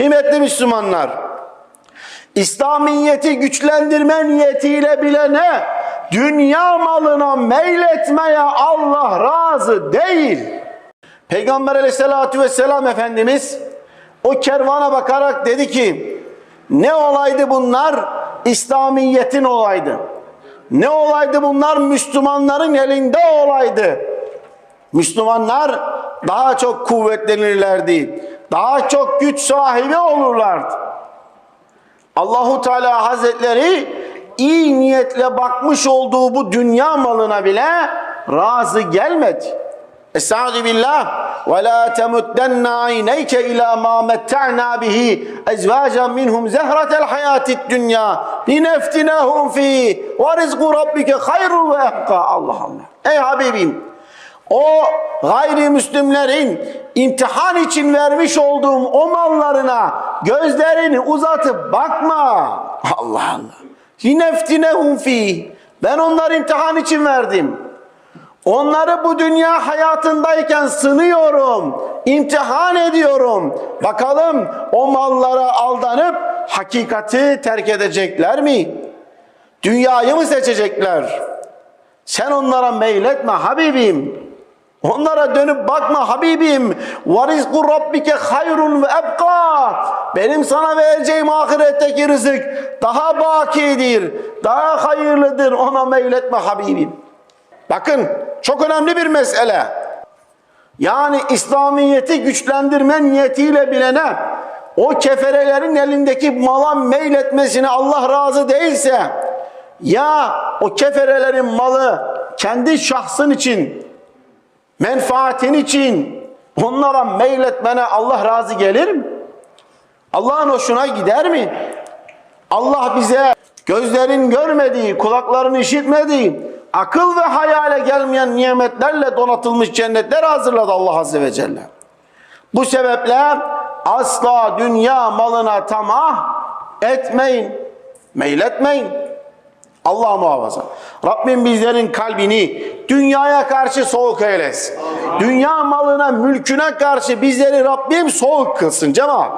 Kıymetli Müslümanlar, İslamiyeti güçlendirme niyetiyle bile ne? Dünya malına meyletmeye Allah razı değil. Peygamber aleyhissalatü vesselam Efendimiz o kervana bakarak dedi ki ne olaydı bunlar? İslamiyetin olaydı. Ne olaydı bunlar? Müslümanların elinde olaydı. Müslümanlar daha çok kuvvetlenirlerdi. Daha çok güç sahibi olurlardı. Allahu Teala Hazretleri iyi niyetle bakmış olduğu bu dünya malına bile razı gelmedi. Estaizu billah ve la temuddanna ayneyke ila ma metta'na bihi ezvacan minhum zehratel hayatid dünya lineftinehum fi ve rizqu rabbike hayrun ve ehka Allah Allah. Ey Habibim o gayrimüslimlerin imtihan için vermiş olduğum o mallarına gözlerini uzatıp bakma. Allah Allah. Lineftinehum fi. Ben onları imtihan için verdim. Onları bu dünya hayatındayken sınıyorum, imtihan ediyorum. Bakalım o mallara aldanıp hakikati terk edecekler mi? Dünyayı mı seçecekler? Sen onlara meyletme Habibim. Onlara dönüp bakma Habibim. Varizku rabbike hayrun ve ebka. Benim sana vereceğim ahiretteki rızık daha bakidir, daha hayırlıdır. Ona meyletme Habibim. Bakın çok önemli bir mesele. Yani İslamiyet'i güçlendirme niyetiyle bilene o keferelerin elindeki mala meyletmesine Allah razı değilse ya o keferelerin malı kendi şahsın için menfaatin için onlara meyletmene Allah razı gelir mi? Allah'ın hoşuna gider mi? Allah bize gözlerin görmediği, kulakların işitmediği, akıl ve hayale gelmeyen nimetlerle donatılmış cennetler hazırladı Allah Azze ve Celle. Bu sebeple asla dünya malına tamah etmeyin, meyletmeyin. Allah muhafaza. Rabbim bizlerin kalbini dünyaya karşı soğuk eylesin. Dünya malına, mülküne karşı bizleri Rabbim soğuk kılsın cemaat.